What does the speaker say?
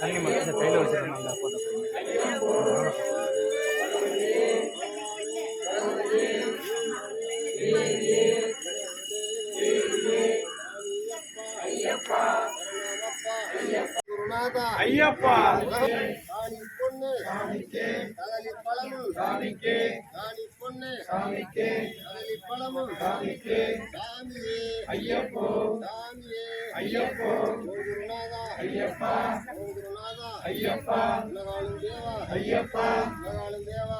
தண்ணி மட்டும் கையில் வச்சுருந்தாங்க போட்டோ ஐயப்பா பொண்ணு பழமும். சாமிக்கு. பழமும் சாமிக்கு. சாமியே ஐயப்போ. சாமியே ஐயப்போ. குருநாதா ஐயப்பா. குருநாதா ஐயப்பா. உலகாளும் தேவா. ஐயப்பா. தேவா.